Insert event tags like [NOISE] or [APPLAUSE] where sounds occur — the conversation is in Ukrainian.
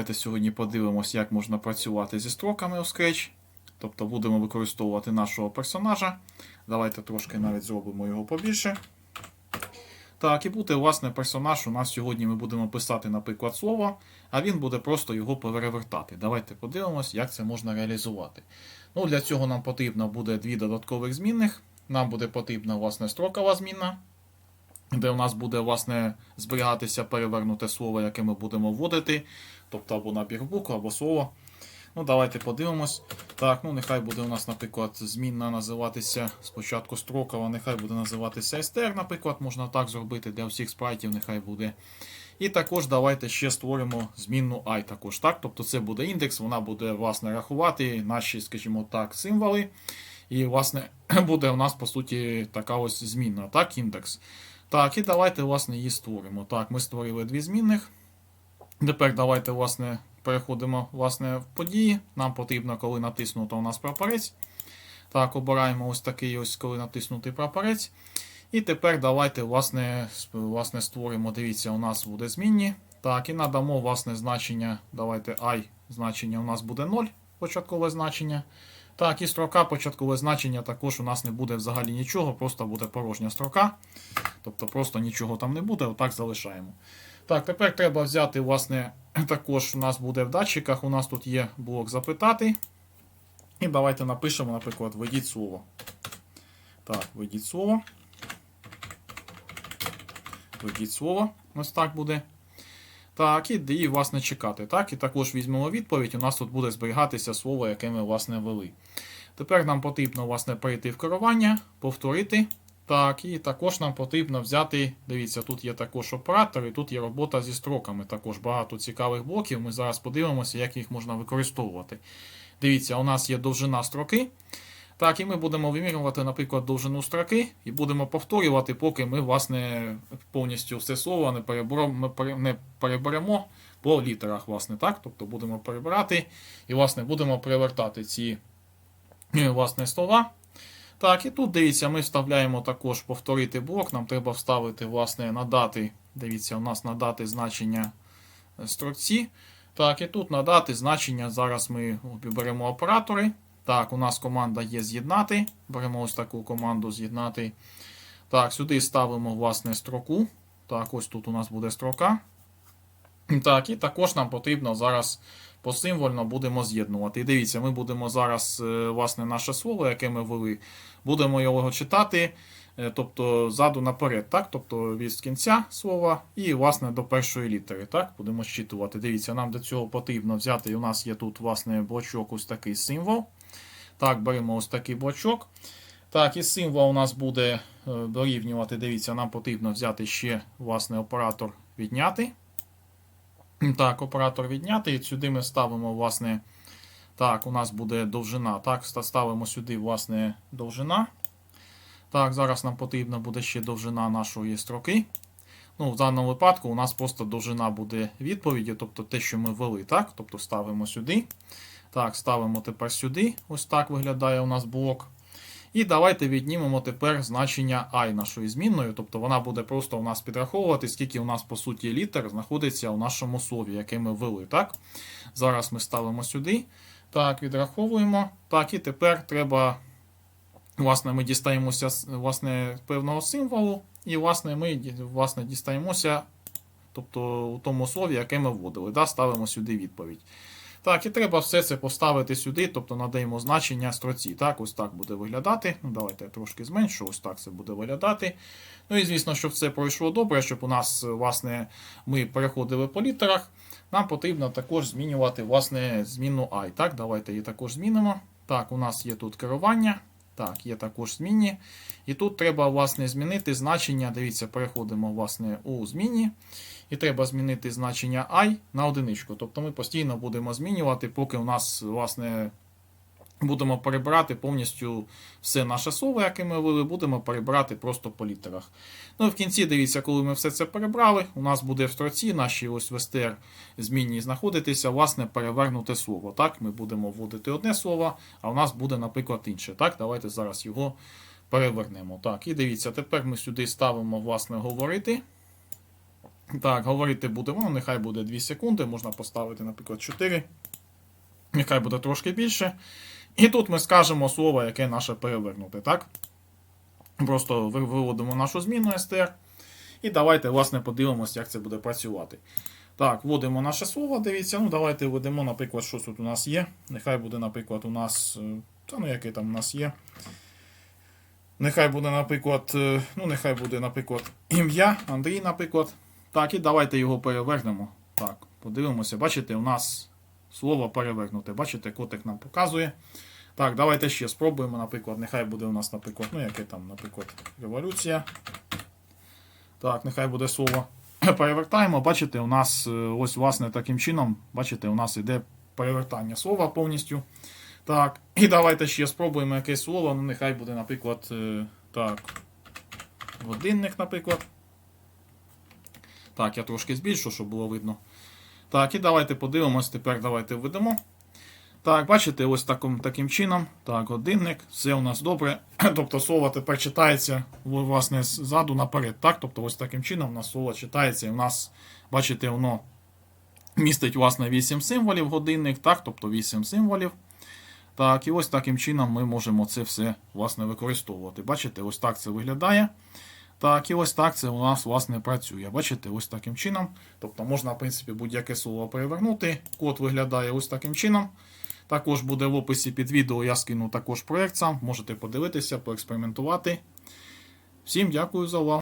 Давайте сьогодні подивимося, як можна працювати зі строками у Scratch. Тобто будемо використовувати нашого персонажа. Давайте трошки навіть зробимо його побільше. Так, і буде, власне, персонаж. У нас сьогодні ми будемо писати, наприклад, слово, а він буде просто його перевертати. Давайте подивимось, як це можна реалізувати. Ну, Для цього нам потрібно буде дві додаткових змінних. Нам буде потрібна, власне, строкова змінна, де у нас буде, власне, зберігатися перевернуте слово, яке ми будемо вводити. Тобто або набір букв, або слово. Ну, давайте подивимось. Так, ну нехай буде у нас, наприклад, змінна називатися спочатку строкова, нехай буде називатися STR, наприклад, можна так зробити для всіх спрайтів, нехай буде. І також давайте ще створимо змінну I також. так? Тобто це буде індекс, вона буде власне рахувати наші, скажімо так, символи. І, власне, [CLEARS THROAT] буде у нас, по суті, така ось змінна, так, індекс. Так, і давайте, власне, її створимо. Так, ми створили дві змінних. Тепер давайте, власне, переходимо власне, в події. Нам потрібно, коли натиснуто у нас прапорець. Так, обираємо ось такий ось, коли натиснутий прапорець. І тепер давайте власне, власне, створимо. Дивіться, у нас буде змінні. Так, і надамо власне значення. Давайте I значення у нас буде 0, початкове значення. Так, і строка початкове значення також у нас не буде взагалі нічого, просто буде порожня строка. Тобто просто нічого там не буде, отак залишаємо. Так, тепер треба взяти, власне, [CLEARS THROAT] також у нас буде в датчиках. У нас тут є блок запитати. І давайте напишемо, наприклад, введіть слово. Так, введіть слово. Введіть слово. Ось так буде. Так, і, і власне, чекати. Так, І також візьмемо відповідь. У нас тут буде зберігатися слово, яке ми, власне, ввели. Тепер нам потрібно, власне, перейти в керування, повторити. Так, і також нам потрібно взяти. Дивіться, тут є також оператор, і тут є робота зі строками. Також багато цікавих блоків. Ми зараз подивимося, як їх можна використовувати. Дивіться, у нас є довжина строки. Так, і ми будемо вимірювати, наприклад, довжину строки, і будемо повторювати, поки ми, власне, повністю все слово не переберемо, не переберемо по літерах. власне, так? Тобто будемо перебирати і, власне, будемо перевертати ці власне, слова. Так, і тут дивіться, ми вставляємо також повторити блок. Нам треба вставити, власне, надати. Дивіться, у нас надати значення строкці. Так, і тут надати значення. Зараз ми беремо оператори. Так, у нас команда є з'єднати. Беремо ось таку команду з'єднати. Так, сюди ставимо, власне, строку. Так, ось тут у нас буде строка. Так, і також нам потрібно зараз посимвольно будемо з'єднувати. І дивіться, ми будемо зараз, е, власне, наше слово, яке ми ввели, будемо його читати, е, тобто ззаду наперед, так? тобто від кінця слова і, власне, до першої літери. так? Будемо щитувати. Дивіться, нам до цього потрібно взяти. У нас є тут, власне, блочок, ось такий символ. Так, беремо ось такий блочок. Так, і символ у нас буде е, дорівнювати. Дивіться, нам потрібно взяти ще, власне, оператор відняти. Так, оператор відняти. Сюди ми ставимо, власне, так, у нас буде довжина. Так, ставимо сюди, власне, довжина. Так, зараз нам потрібна буде ще довжина нашої строки. Ну, В даному випадку у нас просто довжина буде відповіді, тобто те, що ми ввели. так, Тобто ставимо сюди. Так, ставимо тепер сюди. Ось так виглядає у нас блок. І давайте віднімемо тепер значення і нашої змінної. Тобто вона буде просто у нас підраховувати, скільки у нас, по суті, літер знаходиться у нашому слові, яке ми ввели. так? Зараз ми ставимо сюди. Так, відраховуємо. Так, і тепер треба. Власне, ми дістаємося власне, певного символу, і власне, ми власне, дістаємося тобто, у тому слові, яке ми вводили. Да? Ставимо сюди відповідь. Так, і треба все це поставити сюди, тобто надаємо значення строці. Так, ось так буде виглядати. Ну, Давайте я трошки зменшу, ось так це буде виглядати. Ну і звісно, щоб все пройшло добре, щоб у нас, власне, ми переходили по літерах, нам потрібно також змінювати власне, зміну I. Так, давайте її також змінимо. Так, у нас є тут керування. Так, є також змінні. І тут треба власне, змінити значення. Дивіться, переходимо власне, у зміні. І треба змінити значення I на одиничку. Тобто ми постійно будемо змінювати, поки у нас власне, будемо перебирати повністю все наше слово, яке ми ввели, будемо перебирати просто по літерах. Ну і в кінці, дивіться, коли ми все це перебрали, у нас буде в строці наші ось в STR змінні знаходитися, власне, перевернуте слово. Так, Ми будемо вводити одне слово, а у нас буде, наприклад, інше. Так, Давайте зараз його перевернемо. Так, І дивіться, тепер ми сюди ставимо, власне, говорити. Так, говорити буде воно, нехай буде 2 секунди, можна поставити, наприклад, 4. Нехай буде трошки більше. І тут ми скажемо слово, яке наше перевернуте, так? Просто виводимо нашу зміну str. І давайте, власне, подивимося, як це буде працювати. Так, вводимо наше слово, дивіться. Ну, давайте введемо, наприклад, що тут у нас є. Нехай буде, наприклад, у нас. е, Та ну, яке там у нас є. Нехай буде, наприклад, е, ну, нехай буде, наприклад, ім'я, Андрій, наприклад. Так, і давайте його перевернемо. Так, подивимося. Бачите, у нас слово перевернуте. Бачите, котик нам показує. Так, давайте ще спробуємо, наприклад, нехай буде у нас, наприклад, ну, яке там, наприклад, революція. Так, нехай буде слово. [CLEARS THROAT] Перевертаємо. Бачите, у нас е, ось, власне, таким чином, бачите, у нас іде перевертання слова повністю. Так, і давайте ще спробуємо якесь слово. Ну, нехай буде, наприклад, е, так, годинник, наприклад. Так, я трошки збільшу, щоб було видно. Так, і давайте подивимось. Тепер давайте введемо. Так, бачите, ось таким, таким чином. Так, годинник, все у нас добре. [CLEARS THROAT] Тобто слово тепер читається власне ззаду наперед. Так, тобто ось таким чином у нас слово читається, і у нас, бачите, воно містить власне 8 символів годинник, так, тобто 8 символів. Так, і ось таким чином ми можемо це все власне використовувати. Бачите, ось так це виглядає. Так, і ось так це у нас власне працює. Бачите, ось таким чином. Тобто можна, в принципі, будь-яке слово перевернути. Код виглядає ось таким чином. Також буде в описі під відео, я скину також проєкт сам. Можете подивитися, поекспериментувати. Всім дякую за увагу.